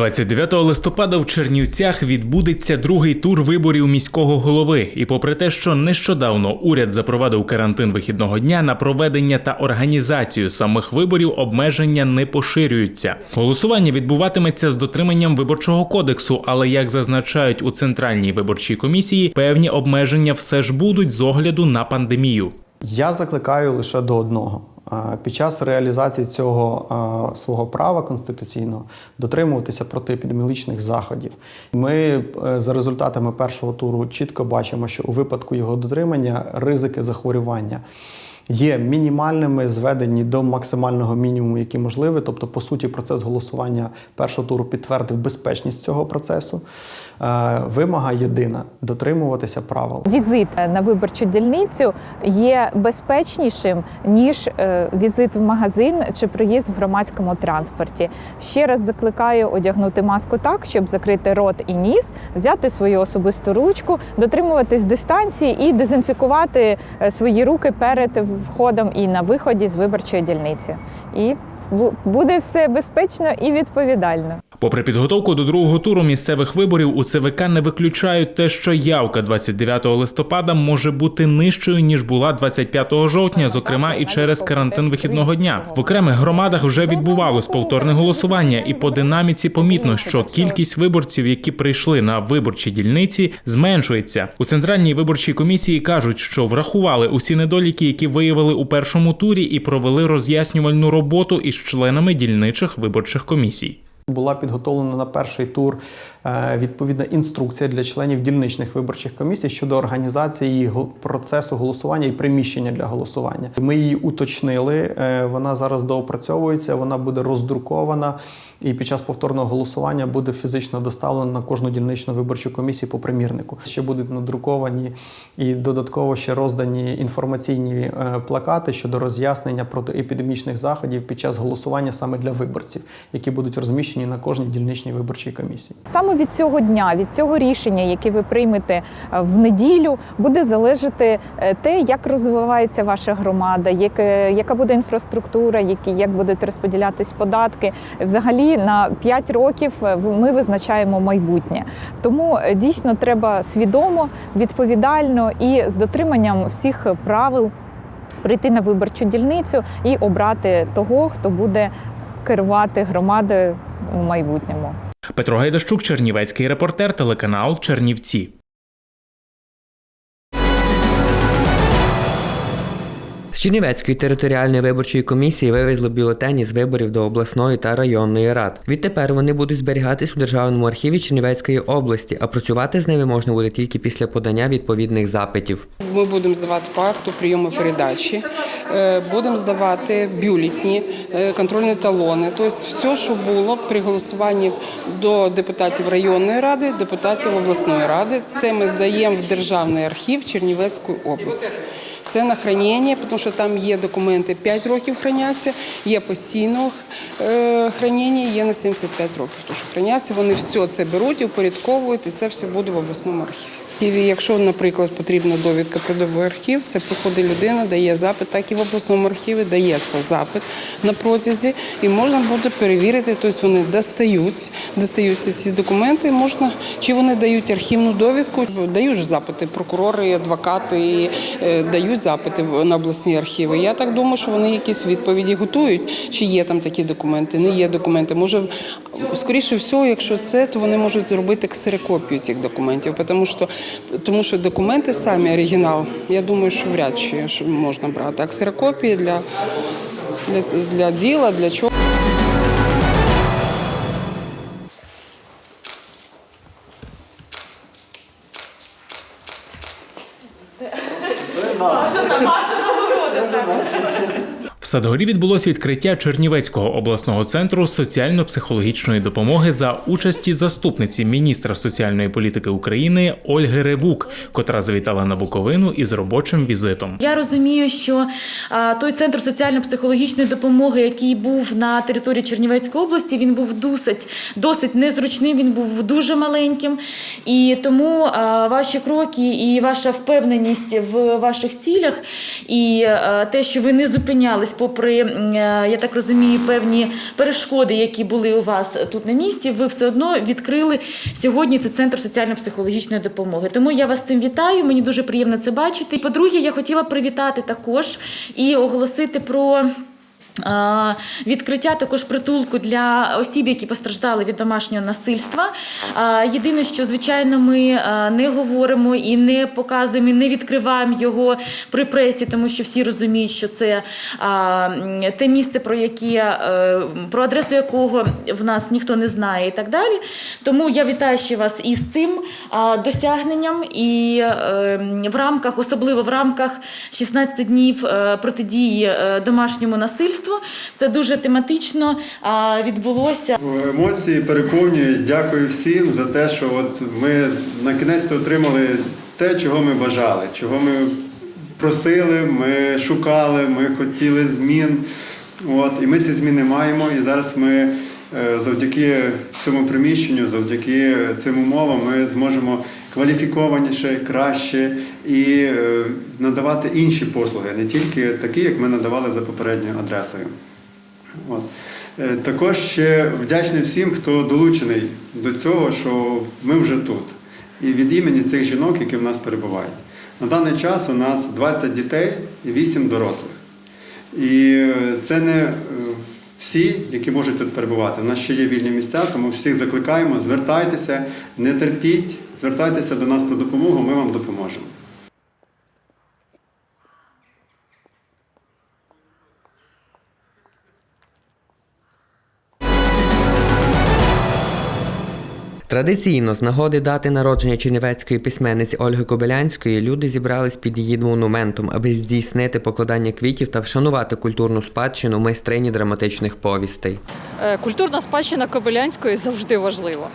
29 листопада в Чернівцях відбудеться другий тур виборів міського голови. І попри те, що нещодавно уряд запровадив карантин вихідного дня на проведення та організацію самих виборів обмеження не поширюються. Голосування відбуватиметься з дотриманням виборчого кодексу, але як зазначають у центральній виборчій комісії, певні обмеження все ж будуть з огляду на пандемію. Я закликаю лише до одного. Під час реалізації цього свого права конституційного дотримуватися протиепідеміологічних заходів. Ми е, за результатами першого туру чітко бачимо, що у випадку його дотримання ризики захворювання є мінімальними, зведені до максимального мінімуму, який можливий. Тобто, по суті, процес голосування першого туру підтвердив безпечність цього процесу. Е, Вимога єдина дотримуватися правил. Візит на виборчу дільницю є безпечнішим ніж е, візит в магазин чи проїзд в громадському транспорті. Ще раз закликаю одягнути маску так, щоб закрити рот і ніс, взяти свою особисту ручку, дотримуватись дистанції і дезінфікувати е, свої руки перед входом і на виході з виборчої дільниці. І буде все безпечно і відповідально. Попри підготовку до другого туру місцевих виборів, у ЦВК не виключають те, що явка 29 листопада може бути нижчою ніж була 25 жовтня, зокрема і через карантин вихідного дня. В окремих громадах вже відбувалось повторне голосування, і по динаміці помітно, що кількість виборців, які прийшли на виборчі дільниці, зменшується. У центральній виборчій комісії кажуть, що врахували усі недоліки, які виявили у першому турі, і провели роз'яснювальну роботу із членами дільничих виборчих комісій. Була підготовлена на перший тур е, відповідна інструкція для членів дільничних виборчих комісій щодо організації процесу голосування і приміщення для голосування. Ми її уточнили. е, Вона зараз доопрацьовується, вона буде роздрукована. І під час повторного голосування буде фізично доставлено на кожну дільничну виборчу комісію по примірнику. Ще будуть надруковані і додатково ще роздані інформаційні е, плакати щодо роз'яснення протиепідемічних заходів під час голосування саме для виборців, які будуть розміщені на кожній дільничній виборчій комісії. Саме від цього дня, від цього рішення, яке ви приймете е, в неділю, буде залежати е, те, як розвивається ваша громада, яка буде інфраструктура, які як будуть розподілятись податки. Взагалі на 5 років е, ми визначаємо майбутнє. Тому е, дійсно треба свідомо, відповідально і з дотриманням всіх правил прийти на виборчу дільницю і обрати того, хто буде керувати громадою у майбутньому. Петро Гайдащук, Чернівецький репортер, телеканал Чернівці. Чернівецької територіальної виборчої комісії вивезли бюлетені з виборів до обласної та районної рад. Відтепер вони будуть зберігатись у державному архіві Чернівецької області, а працювати з ними можна буде тільки після подання відповідних запитів. Ми будемо здавати по акту прийому передачі, е, будемо здавати бюлетні, е, контрольні талони. Тобто все, що було при голосуванні до депутатів районної ради, депутатів обласної ради, це ми здаємо в Державний архів Чернівецької області. Це на хранення, тому що там є документи 5 років храняться, є постійного храніння, хранення, є на 75 років. Тож храняться, вони все це беруть упорядковують, і це все буде в обласному архіві. І якщо, наприклад, потрібна довідка про архів, це приходить людина, дає запит, так і в обласному архіві дається запит на протязі, і можна буде перевірити, тобто вони достають, достаються ці документи, і можна чи вони дають архівну довідку, дають ж запити прокурори, адвокати і, е, дають запити на обласні архіви. Я так думаю, що вони якісь відповіді готують, чи є там такі документи, не є документи. Може, скоріше всього, якщо це, то вони можуть зробити ксерокопію цих документів, тому що, тому що документи самі оригінал, я думаю, що вряд чи можна брати. А ксерокопії для, для, для діла, для чого. В Садгорі відбулося відкриття Чернівецького обласного центру соціально-психологічної допомоги за участі заступниці міністра соціальної політики України Ольги Ревук, котра завітала на Буковину із робочим візитом. Я розумію, що той центр соціально-психологічної допомоги, який був на території Чернівецької області, він був досить, досить незручним, він був дуже маленьким. І тому ваші кроки і ваша впевненість в ваших цілях, і те, що ви не зупинялись попри, е, я так розумію, певні перешкоди, які були у вас тут на місці, ви все одно відкрили сьогодні це центр соціально-психологічної допомоги. Тому я вас цим вітаю. Мені дуже приємно це бачити. І, По-друге, я хотіла привітати також і оголосити про. Відкриття також притулку для осіб, які постраждали від домашнього насильства. Єдине, що звичайно ми не говоримо і не показуємо, і не відкриваємо його при пресі, тому що всі розуміють, що це те місце, про яке е, про адресу якого в нас ніхто не знає, і так далі. Тому я вітаю ще вас із цим досягненням, і е, в рамках, особливо в рамках 16 днів е, протидії е, домашньому насильству. Це дуже тематично відбулося. Емоції переповнюють. Дякую всім за те, що от ми на кінець отримали те, чого ми бажали, чого ми просили, ми шукали, ми хотіли змін. От, і ми ці зміни маємо. І зараз ми е, завдяки цьому приміщенню, завдяки цим умовам, ми зможемо кваліфікованіше, краще і е, надавати інші послуги, не тільки такі, як ми надавали за попередньою адресою. От. Е, Також ще вдячний всім, хто долучений до цього, що ми вже тут. І від імені цих жінок, які в нас перебувають. На даний час у нас 20 дітей і 8 дорослих. І е, це не всі, які можуть тут перебувати. У нас ще є вільні місця, тому всіх закликаємо, звертайтеся, не терпіть, звертайтеся до нас по допомогу, ми вам допоможемо. Традиційно з нагоди дати народження чернівецької письменниці Ольги Кобилянської люди зібрались під її монументом, аби здійснити покладання квітів та вшанувати культурну спадщину майстрині драматичних повістей. Е, Культурна спадщина Кобилянської завжди важлива,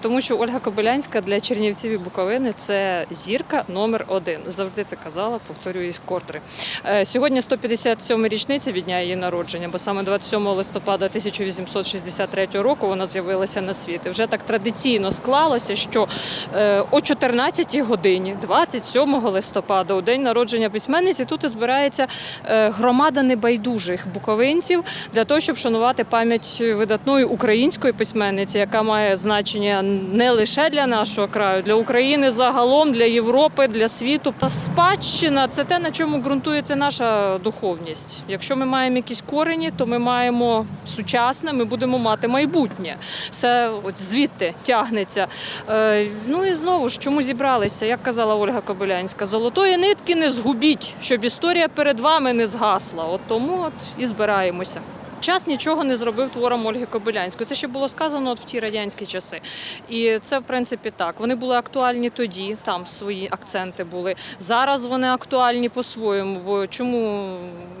тому що Ольга Кобилянська для Чернівців і Буковини це зірка номер один. Завжди це казала, повторююсь вкотре. Е, Сьогодні 157 річниця від дня її народження, бо саме 27 листопада 1863 року вона з'явилася на світ. І вже так традиційно склалося, що е, о 14 годині, 27 листопада, у день народження письменниці, тут збирається е, громада небайдужих буковинців для того, щоб вшанувати пам'ять видатної української письменниці, яка має значення не лише для нашого краю, для України загалом, для Європи, для світу. Спадщина це те, на чому ґрунтується наша духовність. Якщо ми маємо якісь корені, то ми маємо сучасне, ми будемо мати майбутнє. Все от звідти тягнеться. Е, ну і знову ж чому зібралися? Як казала Ольга Кобилянська, золотої нитки не згубіть, щоб історія перед вами не згасла. От тому от і збираємося. Час нічого не зробив твором Ольги Кобилянської. Це ще було сказано от в ті радянські часи. І це, в принципі, так. Вони були актуальні тоді, там свої акценти були. Зараз вони актуальні по-своєму. Бо чому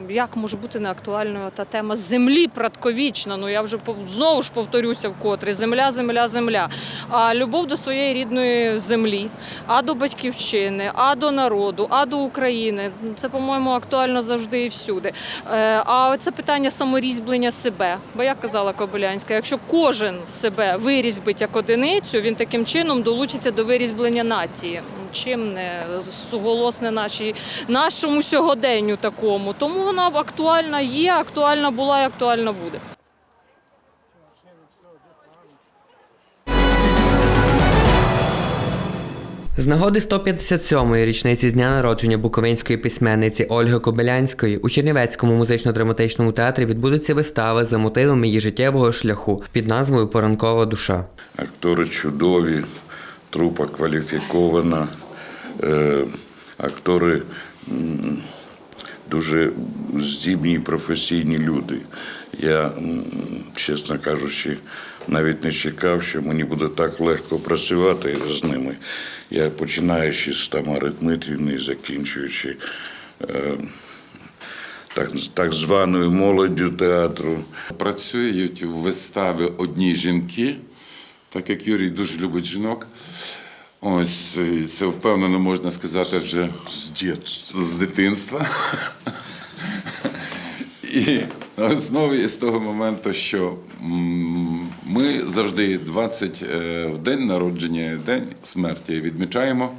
як може бути неактуальною та тема землі предковічна? Ну я вже знову ж повторюся вкотре: земля, земля, земля. А любов до своєї рідної землі, а до батьківщини, а до народу, а до України. Це, по-моєму, актуально завжди і всюди. Е, А це питання саморізьблення себе. Бо як казала Кобилянська, якщо кожен себе вирізьбить як одиницю, він таким чином долучиться до вирізблення нації. Чим не суголосне нашій, нашому сьогоденню такому. Тому вона актуальна є, актуальна була і актуальна буде. З нагоди 157-ї річниці з дня народження буковинської письменниці Ольги Кобилянської у Чернівецькому музично-драматичному театрі відбудеться вистава за мотивами її життєвого шляху під назвою Поранкова душа. Актори чудові, трупа кваліфікована, е, актори дуже здібні професійні люди. Я, чесно кажучи, навіть не чекав, що мені буде так легко працювати з ними. Я починаючи з Тамари Дмитрівни і закінчуючи е, так, так званою молоддю театру. Працюють у виставі одні жінки, так як Юрій дуже любить жінок. Ось це впевнено можна сказати вже З дитинства. з дитинства. І на основі з того моменту, що ми завжди 20 е, в день народження, день смерті відмічаємо